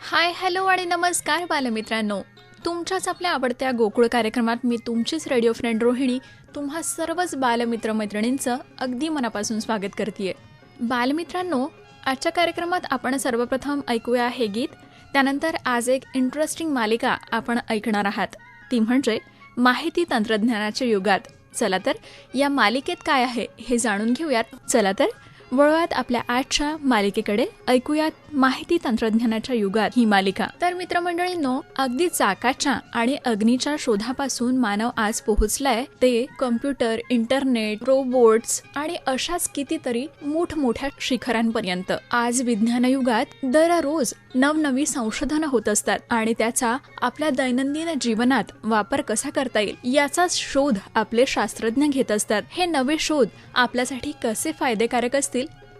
Hi hello आणि नमस्कार बालमित्रांनो. तुमच्याच आपल्या आवडत्या गोकुळ कार्यक्रमात मी तुमचीच रेडिओ फ्रेंड रोहिणी तुम्हा सर्वच बालमित्र मैत्रिणींचं अगदी मनापासून स्वागत करते बालमित्रांनो आजच्या कार्यक्रमात आपण सर्वप्रथम ऐकूया हे गीत. त्यानंतर आज एक इंटरेस्टिंग मालिका आपण ऐकणार आहात. ती म्हणजे माहिती तंत्रज्ञानाच्या युगात. चला तर या मालिकेत काय आहे हे जाणून घेऊयात. चला तर वळूयात आपल्या आजच्या मालिकेकडे. ऐकूयात माहिती तंत्रज्ञानाच्या युगात ही मालिका. तर मित्रमंडळींनो अगदी चाकाच्या आणि अग्नीच्या शोधापासून मानव आज पोहोचलाय. ते कम्प्युटर इंटरनेट रोबोट्स आणि अशाच कितीतरी मोठमोठ्या शिखरांपर्यंत. आज विज्ञान युगात दररोज नवनवी संशोधनं होत असतात आणि त्याचा आपल्या दैनंदिन जीवनात वापर कसा करता येईल याचाच शोध आपले शास्त्रज्ञ घेत असतात. हे नवे शोध आपल्यासाठी कसे फायदेकारक असतील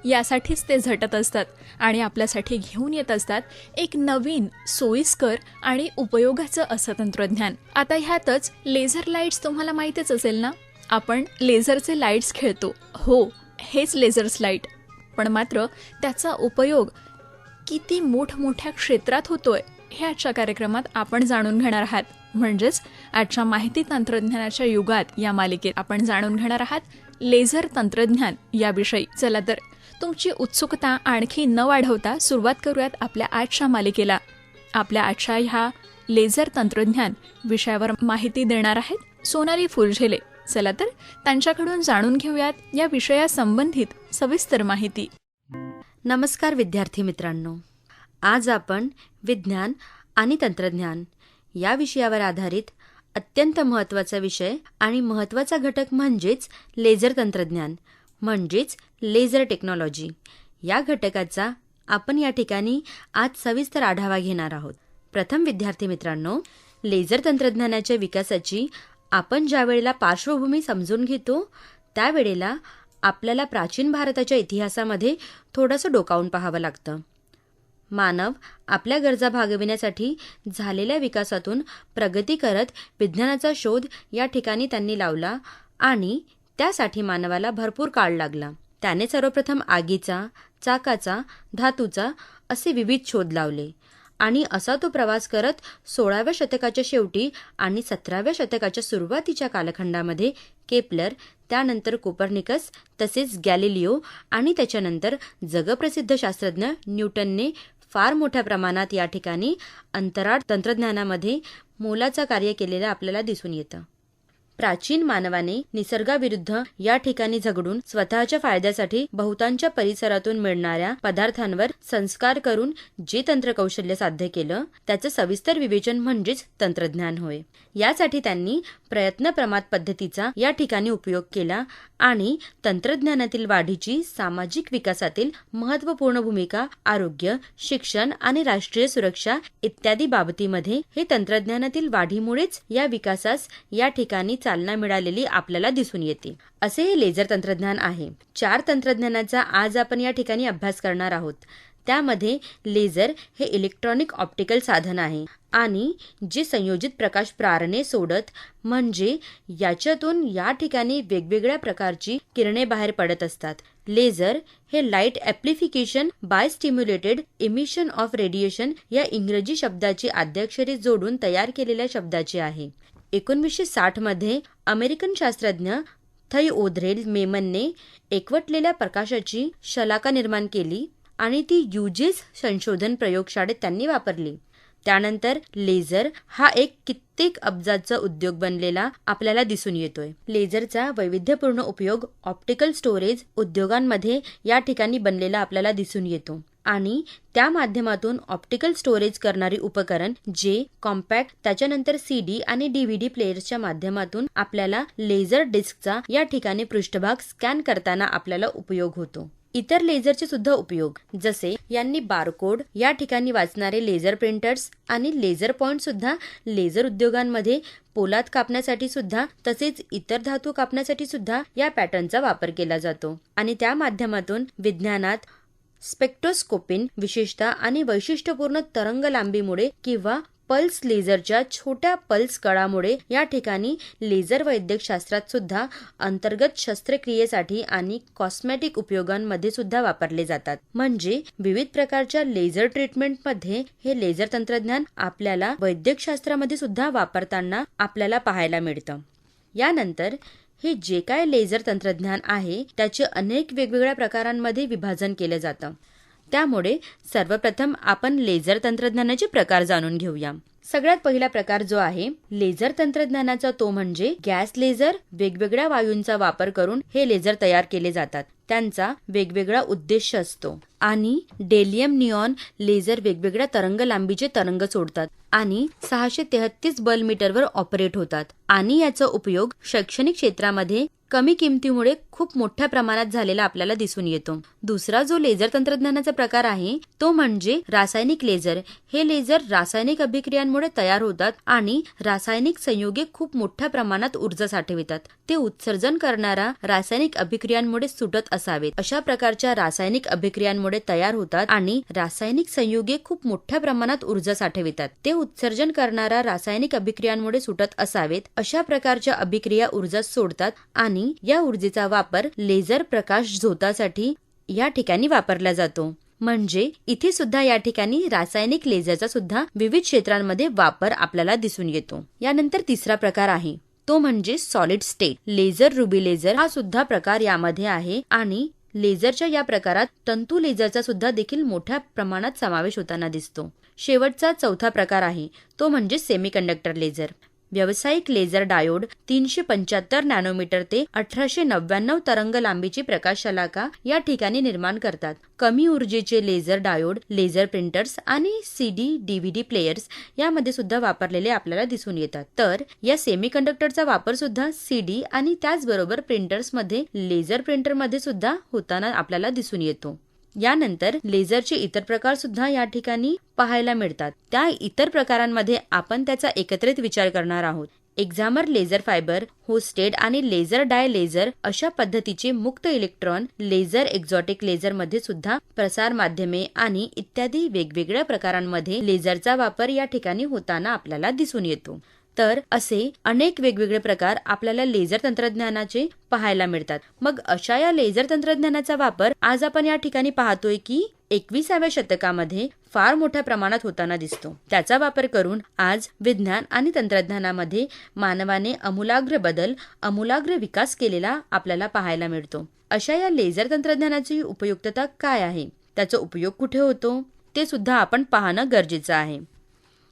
यासाठीच ते झटत असतात आणि आपल्यासाठी घेऊन येत असतात एक नवीन सोयीस्कर आणि उपयोगाचं असं तंत्रज्ञान. आता ह्यातच लेझर लाईट्स तुम्हाला माहितीच असेल ना? आपण लेझरचे लाईट्स खेळतो. हो हेच लेझर्स लाइट. पण मात्र त्याचा उपयोग किती मोठमोठ्या क्षेत्रात होतोय हे आजच्या कार्यक्रमात आपण जाणून घेणार आहात. म्हणजेच आजच्या माहिती तंत्रज्ञानाच्या युगात या मालिकेत आपण जाणून घेणार आहात लेझर तंत्रज्ञान याविषयी. चला तर तुमची उत्सुकता आणखी न वाढवता सुरुवात करूयात आपल्या आजच्या मालिकेला. आपल्या आजच्या ह्या लेझर तंत्रज्ञान विषयावर माहिती देणार आहेत सोनाली फुलझेले. चला तर त्यांच्याकडून जाणून घेऊयात या विषयासंबंधित सविस्तर माहिती. नमस्कार विद्यार्थी मित्रांनो. आज आपण विज्ञान आणि तंत्रज्ञान या विषयावर आधारित अत्यंत महत्त्वाचा विषय आणि महत्त्वाचा घटक म्हणजेच लेझर तंत्रज्ञान म्हणजेच लेझर टेक्नॉलॉजी. या घटकाचा आपण या ठिकाणी आज सविस्तर आढावा घेणार आहोत. प्रथम विद्यार्थी मित्रांनो लेझर तंत्रज्ञानाच्या विकासाची आपण ज्या वेळेला पार्श्वभूमी समजून घेतो त्यावेळेला आपल्याला प्राचीन भारताच्या इतिहासामध्ये थोडंसं डोकावून पाहावं लागतं. मानव आपल्या गरजा भागविण्यासाठी झालेल्या विकासातून प्रगती करत विज्ञानाचा शोध या ठिकाणी त्यांनी लावला आणि त्यासाठी मानवाला भरपूर काळ लागला. त्याने सर्वप्रथम आगीचा चाकाचा धातूचा असे विविध शोध लावले. आणि असा तो प्रवास करत सोळाव्या शतकाच्या शेवटी आणि सतराव्या शतकाच्या सुरुवातीच्या कालखंडामध्ये केपलर त्यानंतर कोपर्निकस तसेच गॅलिलिओ आणि त्याच्यानंतर जगप्रसिद्ध शास्त्रज्ञ न्यूटनने फार मोठ्या प्रमाणात या ठिकाणी अंतराळ तंत्रज्ञानामध्ये मोलाचा कार्य केलेलं आपल्याला दिसून येतं. प्राचीन मानवाने निसर्गाविरुद्ध या ठिकाणी झगडून स्वतःच्या फायद्यासाठी बहुतांच्या परिसरातून मिळणाऱ्या पदार्थांवर संस्कार करून जे तंत्रकौशल्य साध्य केलं त्याचं सविस्तर विवेचन म्हणजेच तंत्रज्ञान होय. यासाठी त्यांनी प्रयत्न प्रमाद पद्धतीचा या ठिकाणी उपयोग केला आणि तंत्रज्ञानातील वाढीची सामाजिक विकासातील महत्त्वपूर्ण भूमिका आरोग्य शिक्षण आणि राष्ट्रीय सुरक्षा इत्यादी बाबतीमध्ये हे तंत्रज्ञानातील वाढीमुळेच या विकासास या ठिकाणी चालना मिळालेली आपल्याला दिसून येते. असे हे लेझर तंत्रज्ञान आहे. चार तंत्रज्ञानाचा आज आपण या ठिकाणी अभ्यास करणार आहोत. त्यामध्ये लेझर हे इलेक्ट्रॉनिक ऑप्टिकल साधन आहे आणि जे संयोजित प्रकाश प्रारणे सोडत म्हणजे याच्यातून या ठिकाणी वेगवेगळ्या प्रकारची किरणे बाहेर पडत असतात. लेझर हे light amplification by stimulated emission of radiation या इंग्रजी शब्दाची आद्याक्षरे जोडून तयार केलेल्या शब्दाचे आहे. एकोणवीसशे साठमध्ये अमेरिकन शास्त्रज्ञ थई ओधरेल मेमनने एकवटलेल्या प्रकाशाची शलाका निर्माण केली आणि ती युजेस संशोधन प्रयोगशाळेत त्यांनी वापरली. त्यानंतर लेझर हा एक कित्येक अब्जाचा उद्योग बनलेला आपल्याला दिसून येतोय. लेझरचा वैविध्यपूर्ण उपयोग ऑप्टिकल स्टोरेज उद्योगांमध्ये या ठिकाणी बनलेला आपल्याला दिसून येतो. आणि त्या माध्यमातून ऑप्टिकल स्टोरेज करणारी उपकरण जे कॉम्पॅक्ट त्याच्यानंतर सीडी आणि डीव्हीडी प्लेयर्सच्या माध्यमातून आपल्याला लेझर डिस्कचा या ठिकाणी पृष्ठभाग स्कॅन करताना आपल्याला उपयोग होतो. इतर लेझरचे सुद्धा उपयोग जसे यांनी बारकोड या ठिकाणी वाचणारे लेझर प्रिंटर्स आणि लेझर पॉइंट सुद्धा लेझर उद्योगांमध्ये पोलाद कापण्यासाठी सुद्धा तसेच इतर धातू कापण्यासाठी सुद्धा या पॅटर्नचा वापर केला जातो. आणि त्या माध्यमातून विज्ञानात स्पेक्ट्रोस्कोपिन विशेषतः आणि वैशिष्ट्यपूर्ण तरंग लांबीमुळे किंवा पल्स लेझरच्या छोट्या पल्स कळामुळे या ठिकाणी लेझर वैद्यकशास्त्रात सुद्धा अंतर्गत शस्त्रक्रियेसाठी आणि कॉस्मेटिक उपयोगांमध्ये सुद्धा वापरले जातात. म्हणजे विविध प्रकारच्या लेझर ट्रीटमेंटमध्ये हे लेझर तंत्रज्ञान आपल्याला वैद्यकशास्त्रामध्ये सुद्धा वापरताना आपल्याला पाहायला मिळतं. यानंतर हे जे काय लेझर तंत्रज्ञान आहे त्याचे अनेक वेगवेगळ्या प्रकारांमध्ये विभाजन केलं जातं. त्यामुळे सर्वप्रथम आपण लेझर तंत्रज्ञानाचे प्रकार जाणून घेऊया. सगळ्यात पहिला प्रकार जो आहे लेझर तंत्रज्ञानाचा तो म्हणजे गॅस लेझर वेगवेगळ्या वायूंचा वापर करून हे लेझर तयार केले जातात. त्यांचा वेगवेगळा उद्देश असतो. आणि डेलियम निऑन लेझर वेगवेगळ्या तरंग लांबीचे तरंग सोडतात. आणि सहाशे तेहतीस बल मीटरवर ऑपरेट होतात. आणि याचा उपयोग शैक्षणिक क्षेत्रामध्ये कमी किमतीमुळे खूप मोठ्या प्रमाणात झालेला आपल्याला दिसून येतो. दुसरा जो लेझर तंत्रज्ञानाचा प्रकार आहे तो म्हणजे रासायनिक लेझर. हे लेझर रासायनिक अभिक्रियांमुळे तयार होतात आणि रासायनिक संयोगे खूप मोठ्या प्रमाणात ऊर्जा साठवितात. ते उत्सर्जन करणारा रासायनिक अभिक्रियांमुळे सुटत असावेत. अशा प्रकारच्या रासायनिक अभिक्रियांमुळे तयार होतात आणि रासायनिक संयोगे खूप मोठ्या प्रमाणात ऊर्जा साठवितात. ते उत्सर्जन करणारा रासायनिक अभिक्रियांमुळे सुटत असावेत. अशा प्रकारच्या अभिक्रिया ऊर्जा सोडतात आणि या ऊर्जेचा वापर लेझर प्रकाश झोतासाठी या ठिकाणी वापरला जातो. म्हणजे इथे सुद्धा या ठिकाणी रासायनिक लेझरचा सुद्धा विविध क्षेत्रांमध्ये वापर आपल्याला दिसून येतो. यानंतर तिसरा प्रकार आहे. तो म्हणजे solid state laser ruby laser हा सुद्धा प्रकार यामध्ये आहे आणि लेझरच्या या प्रकारात तंतू लेझरचा सुद्धा देखील मोठ्या प्रमाणात समावेश होताना दिसतो. शेवटचा चौथा प्रकार आहे. तो म्हणजे सेमीकंडक्टर लेझर व्यावसायिक लेझर डायोड तीनशे पंच्याहत्तर नॅनोमीटर ते अठराशे नव्याण्णव तरंग लांबीची प्रकाशशलाका या ठिकाणी निर्माण करतात. कमी ऊर्जेचे लेझर डायोड लेझर प्रिंटर्स आणि सीडी डीव्हीडी प्लेयर्स यामध्ये सुद्धा वापरलेले आपल्याला दिसून येतात. तर या सेमीकंडक्टरचा वापर सुद्धा सीडी आणि त्याचबरोबर प्रिंटर्समध्ये लेझर प्रिंटरमध्ये सुद्धा होताना आपल्याला दिसून येतो. यानंतर लेझरचे इतर प्रकार सुद्धा या ठिकाणी पाहायला मिळतात. त्या इतर प्रकारांमध्ये आपण त्याचा एकत्रित विचार करणार आहोत. एक्झामर लेझर फायबर होस्टेड आणि लेझर डाय लेझर अशा पद्धतीचे मुक्त इलेक्ट्रॉन लेझर एक्झॉटिक लेझरमध्ये सुद्धा प्रसार माध्यमे आणि इत्यादी वेगवेगळ्या प्रकारांमध्ये लेझरचा वापर या ठिकाणी होताना आपल्याला दिसून येतो. तर असे अनेक वेगवेगळे प्रकार आपल्याला लेझर तंत्रज्ञानाचे पाहायला मिळतात. मग अशा या लेझर तंत्रज्ञानाचा वापर आज आपण या ठिकाणी पाहतोय की एकविसाव्या शतकामध्ये फार मोठ्या प्रमाणात होताना दिसतो. त्याचा वापर करून आज विज्ञान आणि तंत्रज्ञानामध्ये मानवाने अमूलाग्र बदल अमूलाग्र विकास केलेला आपल्याला पाहायला मिळतो. अशा या लेझर तंत्रज्ञानाची उपयुक्तता काय आहे? त्याचा उपयोग कुठे होतो? ते सुद्धा आपण पाहणं गरजेचं आहे.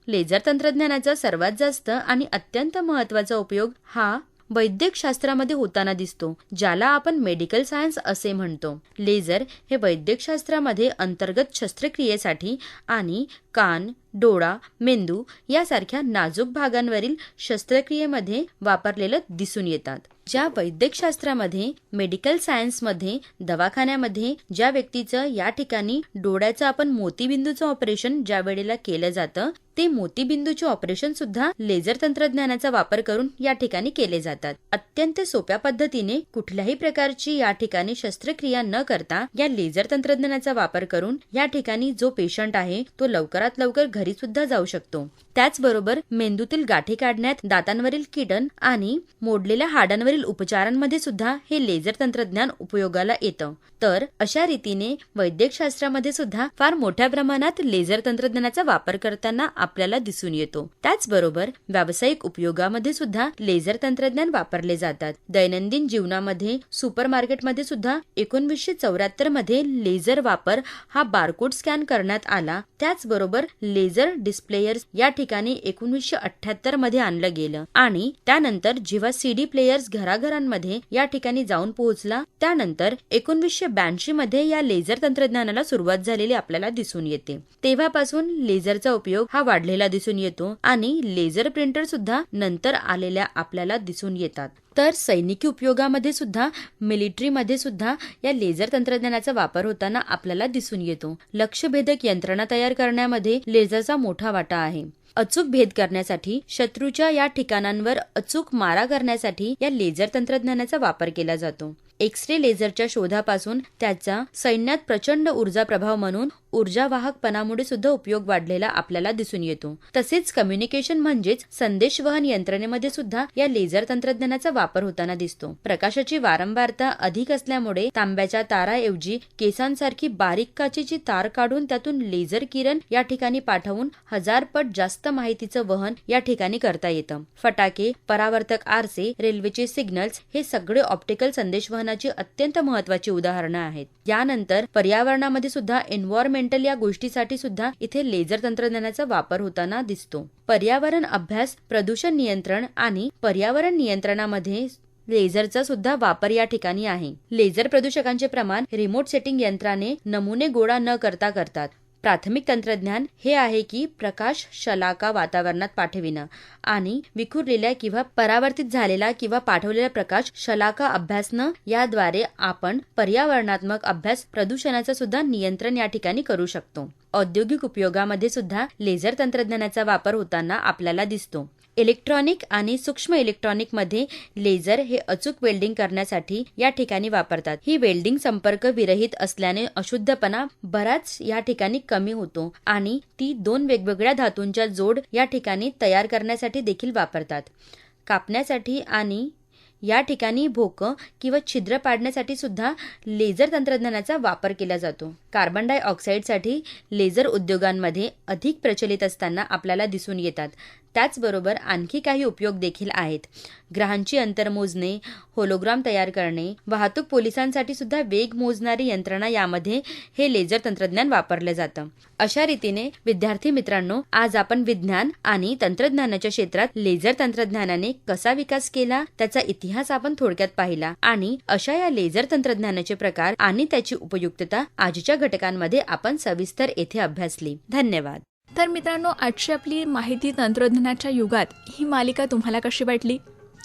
लेझर तंत्रज्ञानाचा सर्वात जास्त आणि अत्यंत महत्त्वाचा उपयोग हा वैद्यक शास्त्रामध्ये होताना दिसतो ज्याला आपण मेडिकल सायन्स असे म्हणतो. लेझर हे वैद्यकशास्त्रामध्ये अंतर्गत शस्त्रक्रियेसाठी आणि कान डोळा मेंदू यासारख्या नाजूक भागांवरील शस्त्रक्रियेमध्ये वापरलेलं दिसून येतात. ज्या वैद्यकशास्त्रामध्ये मेडिकल सायन्समध्ये दवाखान्यामध्ये ज्या व्यक्तीचं या ठिकाणी डोळ्याचं आपण मोतीबिंदूचं ऑपरेशन ज्या वेळेला केलं जातं ते मोतीबिंदूचे ऑपरेशन सुद्धा लेझर तंत्रज्ञानाचा वापर करून या ठिकाणी केले जातात. अत्यंत सोप्या पद्धतीने कुठल्याही प्रकारची या ठिकाणी शस्त्रक्रिया न करता या लेझर तंत्रज्ञानाचा वापर करून या ठिकाणी जो पेशंट आहे तो लवकरात लवकर घरी सुद्धा जाऊ शकतो. त्याचबरोबर मेंदूतील गाठी काढण्यात दातांवरील किडन आणि मोडलेल्या हाडांवरील उपचारांमध्ये सुद्धा हे लेझर तंत्रज्ञान उपयोगाला येतं. तर अशा रीतीने वैद्यकशास्त्रामध्ये सुद्धा फार मोठ्या प्रमाणात लेझर तंत्रज्ञानाचा वापर करताना आपल्याला दिसून येतो. त्याचबरोबर व्यावसायिक उपयोगामध्ये सुद्धा लेझर तंत्रज्ञान वापरले जातात. दैनंदिन जीवनामध्ये सुपर मार्केटमध्ये सुद्धा एकोणवीसशे चौऱ्याहत्तरमध्ये लेझर वापर हा बारकोड स्कॅन करण्यात आला. त्याचबरोबर लेझर लेझर डिस्प्लेयर्स या ठिकाणी एकोणीसशे अठ्याहत्तरमध्ये आणलं गेलं. आणि त्यानंतर जेव्हा सीडी प्लेयर्स घराघरांमध्ये या ठिकाणी जाऊन पोहोचला त्यानंतर एकोणवीसशे ब्याऐंशी मध्ये या लेझर तंत्रज्ञानाला सुरुवात झालेली आपल्याला दिसून येते. तेव्हापासून लेझरचा उपयोग हा वाढलेला दिसून येतो आणि लेझर प्रिंटर सुद्धा नंतर आलेल्या आपल्याला दिसून येतात. तर सैनिकी उपयोगामध्ये सुद्धा मिलिटरीमध्ये सुद्धा या लेझर तंत्रज्ञानाचा वापर होताना आपल्याला दिसून येतो. लक्षभेदक यंत्रणा तयार करण्यामध्ये लेझरचा मोठा वाटा आहे. अचूक भेद करण्यासाठी शत्रूच्या या ठिकाणांवर अचूक मारा करण्यासाठी या लेझर तंत्रज्ञानाचा वापर केला जातो. एक्स रे लेझरच्या शोधापासून त्याचा सैन्यात प्रचंड ऊर्जा प्रभाव म्हणून ऊर्जावाहकपणामुळे सुद्धा उपयोग वाढलेला आपल्याला दिसून येतो. तसेच कम्युनिकेशन म्हणजेच संदेशवहन यंत्रणेमध्ये सुद्धा या लेझर तंत्रज्ञानाचा वापर होताना दिसतो. प्रकाशाची वारंवारता अधिक असल्यामुळे तांब्याच्या ताराऐवजी केसांसारखी बारीक काचेची तार काढून त्यातून लेझर किरण या ठिकाणी पाठवून हजार पट जास्त माहितीचं वहन या ठिकाणी करता येतं. फटाके परावर्तक आरसे रेल्वेचे सिग्नल्स हे सगळे ऑप्टिकल संदेशवहनाची अत्यंत महत्वाची उदाहरणं आहेत. यानंतर पर्यावरणामध्ये सुद्धा एन्व्हायरमेंटल या गोष्टीसाठी सुद्धा इथे लेझर तंत्रज्ञानाचा वापर होताना दिसतो. पर्यावरण अभ्यास प्रदूषण नियंत्रण आणि पर्यावरण नियंत्रणामध्ये लेझरचा सुद्धा वापर या ठिकाणी आहे. लेझर प्रदूषकांचे प्रमाण रिमोट सेटिंग यंत्राने नमुने गोळा न करता करतात. प्राथमिक तंत्रज्ञान हे आहे की प्रकाश शलाका वातावरणात पाठविणं आणि विखुरलेल्या किंवा परावर्तित झालेला किंवा पाठवलेला प्रकाश शलाका अभ्यासनं याद्वारे आपण पर्यावरणात्मक अभ्यास प्रदूषणाचं सुद्धा नियंत्रण या ठिकाणी करू शकतो. औद्योगिक उपयोगामध्ये सुद्धा लेझर तंत्रज्ञानाचा वापर होताना आपल्याला दिसतो. इलेक्ट्रॉनिक आणि सूक्ष्म इलेक्ट्रॉनिकमध्ये लेझर हे अचूक वेल्डिंग करण्यासाठी या ठिकाणी वापरतात. ही वेल्डिंग संपर्क विरहित असल्याने अशुद्धपणा बराच या ठिकाणी कमी होतो आणि ती दोन वेगवेगळ्या धातूंच्या जोड या ठिकाणी तयार करण्यासाठी देखील वापरतात. कापण्यासाठी आणि या ठिकाणी भोकं किंवा छिद्र पाडण्यासाठी सुद्धा लेझर तंत्रज्ञानाचा वापर केला जातो. कार्बन डायऑक्साईडसाठी लेझर उद्योगांमध्ये अधिक प्रचलित असताना आपल्याला दिसून येतात. त्याचबरोबर आणखी काही उपयोग देखील आहेत. ग्रहांची अंतर मोजणे होलोग्राम तयार करणे वाहतूक पोलिसांसाठी सुद्धा वेग मोजणारी यंत्रणा यामध्ये हे लेझर तंत्रज्ञान वापरलं जातं. अशा रीतीने विद्यार्थी मित्रांनो आज आपण विज्ञान आणि तंत्रज्ञानाच्या क्षेत्रात लेझर तंत्रज्ञानाने कसा विकास केला त्याचा इतिहास आपण थोडक्यात पाहिला आणि अशा या लेझर तंत्रज्ञानाचे प्रकार आणि त्याची उपयुक्तता आजच्या घटकांमध्ये आपण सविस्तर येथे अभ्यासली. धन्यवाद. तर मित्रांनो आजची आपली माहिती तंत्रज्ञानाच्या युगात ही मालिका तुम्हाला कशी वाटली?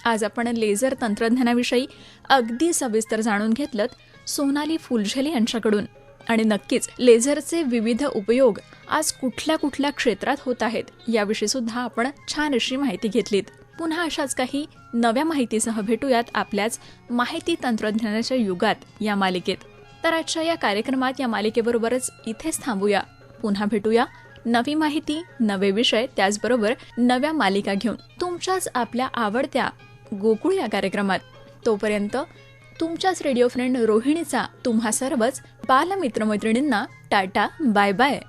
आज आपण लेझर तंत्रज्ञानाविषयी अगदी सविस्तर जाणून घेतलं सोनाली फुलझेले यांच्याकडून. आणि नक्कीच लेझरचे विविध उपयोग आज कुठल्या कुठल्या क्षेत्रात होत आहेत याविषयी सुद्धा आपण छान अशी माहिती घेतलीत. पुन्हा अशाच काही नव्या माहितीसह भेटूयात आपल्याच माहिती तंत्रज्ञानाच्या युगात या मालिकेत. तर आजच्या या कार्यक्रमात या मालिकेबरोबरच इथेच थांबूया. पुन्हा भेटूया. नवी माहिती नवे विषय त्याचबरोबर नव्या मालिका घेऊन तुमच्याच आपल्या आवडत्या गोकुळ या कार्यक्रमात. तोपर्यंत तुमच्याच रेडिओ फ्रेंड रोहिणीचा तुम्हा सर्वच बालमित्रमैत्रिणींना टाटा बाय बाय